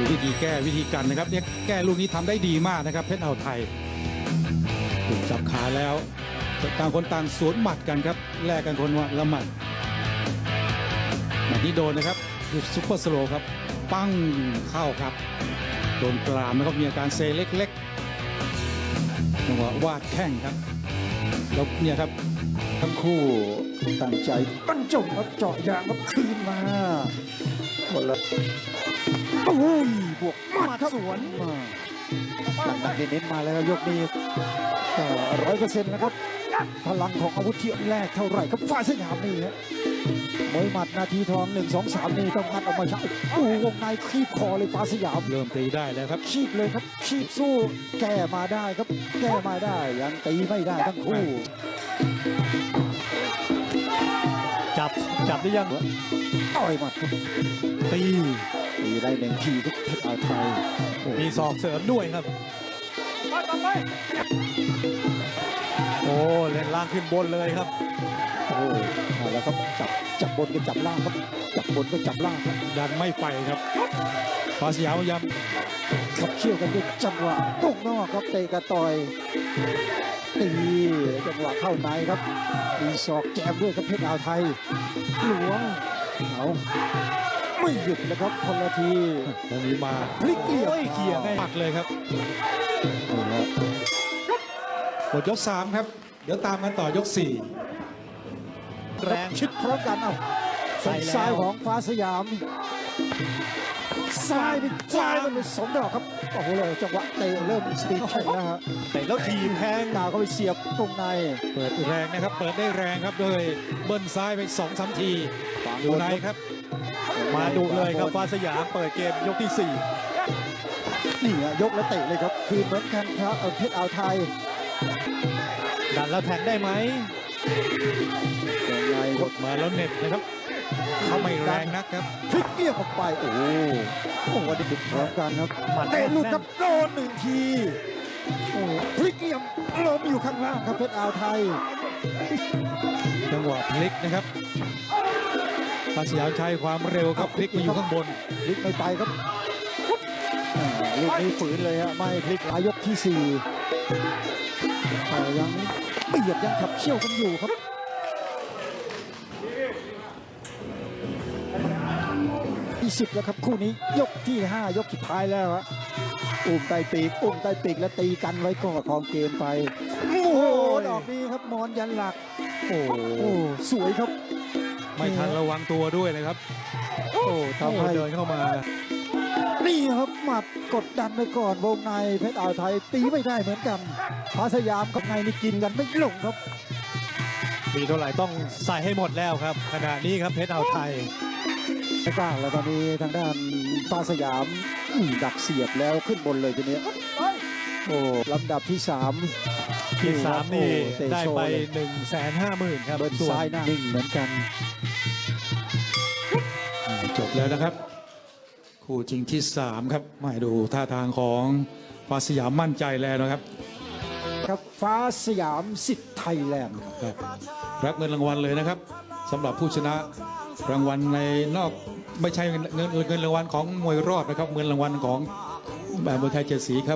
ดูวิธีแก้วิธีกันนะครับเนี่ยแก้ลูกนี้ทำได้ดีมากนะครับ เพชรเอาไทยถูกจับขาแล้วต่างคนต่างสวนหมัดกันครับแลกกันคนละหมัดหมัดนี้โดนนะครับซุปเปอร์สโลครับ ปั้งเข้าครับ โดนกรามนะครับมีอาการเซเล็กๆจังหวะวาดแข้งครับแล้วเนี่ยครับทั้งคู่ตั้งใจบรรจงครับเจาะยางครับคืนมาหมดแล้ว อ้ยบวกหมัดครับสวนมาหนักๆเน้นๆมาแล้วยกนี้ร้อยเปอร์เซ็นต์นะครับ พลังของอาวุธที่แรกเท่าไหร่ครับฟ้าสยามนี่ฮะมวยหมัดนาทีทอง1 2 3นี่ต้องงัดออกมาใช้โอ้วงในคีบคอเลยฟ้าสยาม เริ่มตีได้แล้วครับคีบเลยครับคีบสู้ แก้มาได้ครับ แก้มาได้ยังตีไม่ได้ทั้งคู่ จับจับได้ยังต่อยหมัดครับตีตีได้หนึ่งทีทุกเพชรอาไทยโอ้มีศอกเสริมด้วยครับโอ้เล่นล่างขึ้นบนเลยครับโหเอาแล้วครับจับจับบนก็จับล่างครับจับบนก็จับล่างครับดันไม่ไปครับฟ้าสยามพยายาม ขับเชี่ยวกันด้วยจังหวะตรงนอกครับเตะกระต่อยตีจังหวะเข้าในครับมีศอกแจมด้วยครับเพชรอ่าวไทยหลวงเอาไม่หยุดนะครับคนละทีตรงนี้มาพลิกเหลี่ยมโอ้ยเขี่ยไงปัดเลยครับนี่ฮะหมดยกสามครับ เดี๋ยวตามกันต่อยกสี่แรงชิดพร้อมกันเอาใส่แล้วซ้ายของฟ้าสยาม ซ้ายนี่ซ้ายมันเป็นสองดอกครับโอ้โหเลยจังหวะเตะเริ่มสปีดแข็งแล้วฮะแต่แล้วทีมแทงดาวก็ไปเสียบตรงในเปิดแรงนะครับ เปิดได้แรงครับโดยเบิ้ลซ้ายไปสองสามทีอยู่ในครับ มาดุเลยครับฟ้าสยามเปิดเกมยกที่สี่นี่ฮะยกแล้วเตะเลยครับ คืนเหมือนกันครับเอาเพชรอ่าวไทยดันแล้วแทงได้ไหมยังไงครับมาแล้วเหน็บนะครับ เขาไม่แรงนักครับพลิกเกี่ยวออกไปโอ้โหโอ้โหวันนี้ติดพร้อมกันครับหมัดเตะแน่นหลุดครับโดนหนึ่งทีโอ้โหพลิกเกี่ยมล้มอยู่ข้างล่างครับเพชรอ่าวไทยจังหวะพลิกนะครับฟ้าสยามใช้ความเร็วครับพลิกมาอยู่ข้างบนพลิกไม่ไปครับอ่าลูกนี้ฝืนเลยฮะไม่พลิกหลายยกที่สี่แต่ยังเบียดยังขับเชี่ยวกันอยู่ครับ ที่สิบแล้วครับคู่นี้ยกที่ห้ายกสุดท้ายแล้วฮะอุ้มใต้ปีกอุ้มใต้ปีกแล้วตีกันไว้ก่อนของเกมไปโอ้โหดอกนี้ครับมอนยันหลักโอ้โอ้สวยครับ ไม่ทันระวังตัวด้วยนะครับ โอ้ทำให้เดินเข้ามา นี่ครับหมัดกดดันไปก่อนวงในเพชรอ่าวไทยตีไม่ได้เหมือนกันพาสยามกับในนี่กินกันไม่ลงครับ มีเท่าไหร่ต้องใส่ให้หมดแล้วครับ ขณะนี้ครับเพชรอ่าวไทยไม่ กล้าแล้วตอนนี้ทางด้านฟ้าสยามอื้อดักเสียบแล้วขึ้นบนเลยทีนี้โอ้ลำดับที่สามที่สามนี่โอ้เตะได้โชว์ไปเลย1นึ่งแสนห้าหมื่นครับเบิร์นส่วนซ้ายหน้านิ่งเหมือนกัน จบแล้วนะครับ คู่จริงที่ 3 ครับมาดูท่าทางของฟ้าสยามมั่นใจแล้วนะครับครับฟ้าสยามสิทธิ์ไทยแลนด์ครับครับรับเงินรางวัลเลยนะครับสำหรับผู้ชนะ รางวัลในนอกไม่ใช่เงินเงินรางวัลของมวยรอดนะครับเงินรางวัลของแบบมวยไทยเจ็ดสีครับ